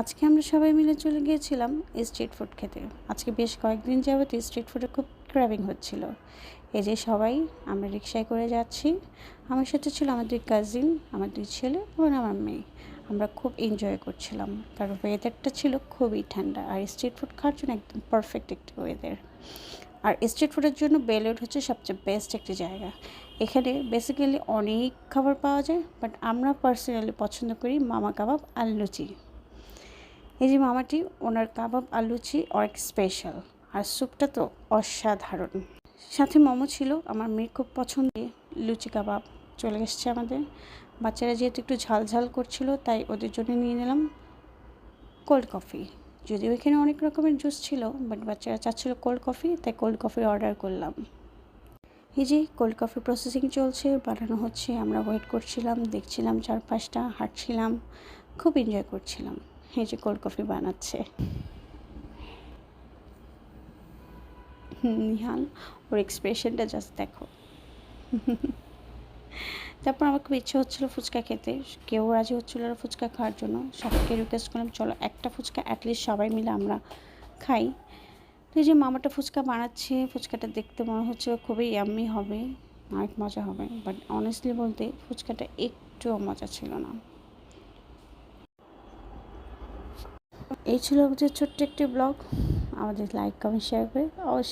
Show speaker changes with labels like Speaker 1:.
Speaker 1: আজকে আমরা সবাই মিলে চলে গিয়েছিলাম স্ট্রিট ফুড খেতে। আজকে বেশ কয়েকদিন যাবত স্ট্রিট ফুডে খুব ক্র্যাভিং হচ্ছিল। এই যে সবাই, আমরা রিক্সায় করে যাচ্ছি। আমার সাথে ছিল আমার দুই কাজিন আমার দুই ছেলে এবং আমার মেয়ে। আমরা খুব এনজয় করছিলাম, কারণ ওয়েদারটা ছিল খুবই ঠান্ডা আর স্ট্রিট ফুড খাওয়ার জন্য একদম পারফেক্ট একটি ওয়েদার আর স্ট্রিট ফুডের জন্য বেলুড হচ্ছে সবচেয়ে বেস্ট একটি জায়গা। এখানে বেসিক্যালি অনেক খাবার পাওয়া যায় বাট আমরা পার্সোনালি পছন্দ করি মামা কাবাব আর লুচি। এই যে মামাটি, ওনার কাবাব আর লুচি অনেক স্পেশাল আর স্যুপটা তো অসাধারণ। সাথে মোমো ছিল আমার মেয়ের খুব পছন্দের লুচি কাবাব। চলে এসছে আমাদের। বাচ্চারা যেহেতু একটু ঝাল ঝাল করছিল, তাই ওদের জন্য নিয়ে নিলাম কোল্ড কফি যদিও এখানে অনেক রকমের জুস ছিল বাট বাচ্চারা চাচ্ছিল কোল্ড কফি তাই কোল্ড কফি অর্ডার করলাম। এই যে কোল্ড কফি প্রসেসিং চলছে, বানানো হচ্ছে, আমরা ওয়েট করছিলাম, দেখছিলাম চারপাশটা, হাঁটছিলাম, খুব এনজয় করছিলাম। এই যে কোল্ড কফি বানাচ্ছে। নিহাল, ওর এক্সপ্রেশনটা জাস্ট দেখো। তারপর আমার খুব ইচ্ছে হচ্ছিল ফুচকা খেতে। কেউ রাজি হচ্ছিল না ফুচকা খাওয়ার জন্য। সবাইকে রিকোয়েস্ট করলাম, চলো একটা ফুচকা অ্যাটলিস্ট সবাই মিলে আমরা খাই। তো এই যে মামাটা ফুচকা বানাচ্ছে, ফুচকাটা দেখতে মনে হচ্ছে খুবই ইয়াম্মি হবে, অনেক মজা হবে। বাট অনেস্টলি বলতে ফুচকাটা একটুও মজা ছিল না। এই ছিল আমাদের ছোট্ট একটি ব্লগ। আমাদের লাইক কমেন্ট শেয়ার করে অবশ্যই